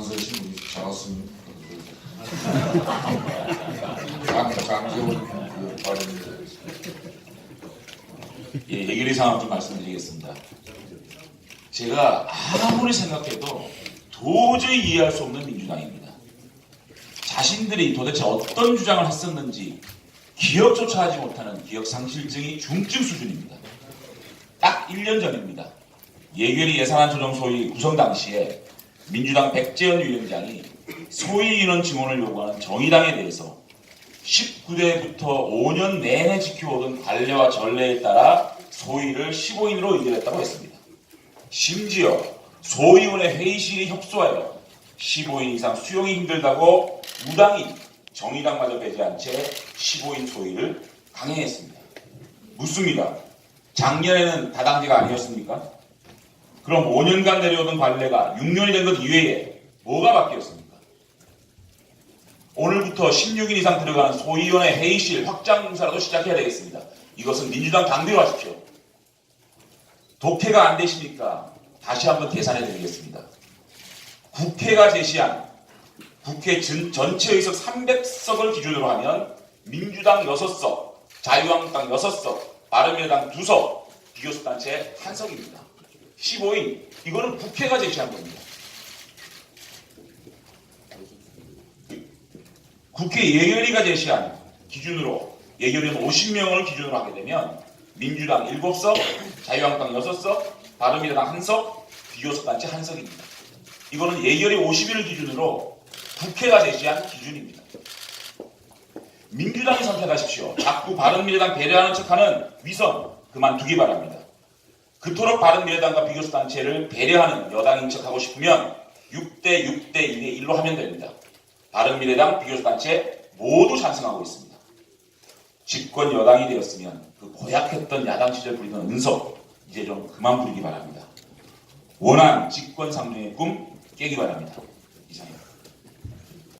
선생님 분이 작았습니다. 강, 강재원 그 발언입니다. 예, 얘기를 상황 좀 말씀드리겠습니다. 제가 아무리 생각해도 도저히 이해할 수 없는 민주당입니다. 자신들이 도대체 어떤 주장을 했었는지 기억조차 하지 못하는 기억 상실증이 중증 수준입니다. 딱 1년 전입니다. 예결위 예산안 조정 소위 구성 당시에 민주당 백재현 위원장이 소위 인원 증원을 요구하는 정의당에 대해서 19대부터 5년 내내 지켜오던 관례와 전례에 따라 소위를 15인으로 의결했다고 했습니다. 심지어 소위원회 회의실이 협소하여 15인 이상 수용이 힘들다고 무당이 정의당마저 배제한 채 15인 소위를 강행했습니다. 묻습니다. 작년에는 다당제가 아니었습니까? 그럼 5년간 내려오던 관례가 6년이 된 것 이외에 뭐가 바뀌었습니까? 오늘부터 16인 이상 들어가는 소위원회 회의실 확장 공사라도 시작해야 되겠습니다. 이것은 민주당 당대로 하십시오. 독해가 안 되시니까 다시 한번 계산해 드리겠습니다. 국회가 제시한 국회 전, 전체 의석 300석을 기준으로 하면 민주당 6석, 자유한국당 6석, 바른미래당 2석, 비교섭단체 1석입니다. 15인, 이거는 국회가 제시한 겁니다. 국회 예결위가 제시한 기준으로 예결위는 50명을 기준으로 하게 되면 민주당 7석, 자유한국당 6석, 바른미래당 1석, 비교섭단체 1석입니다. 이거는 예결위 50일을 기준으로 국회가 제시한 기준입니다. 민주당이 선택하십시오. 자꾸 바른미래당 배려하는 척하는 위선 그만두기 바랍니다. 그토록 바른미래당과 비교섭단체를 배려하는 여당인 척하고 싶으면 6대 6대 2대 1로 하면 됩니다. 바른미래당 비교섭단체 모두 찬성하고 있습니다. 집권 여당이 되었으면 그 고약했던 야당 시절 부리던 은석 이제 좀 그만 부리기 바랍니다. 원한 집권 상정의 꿈 깨기 바랍니다. 이상입니다.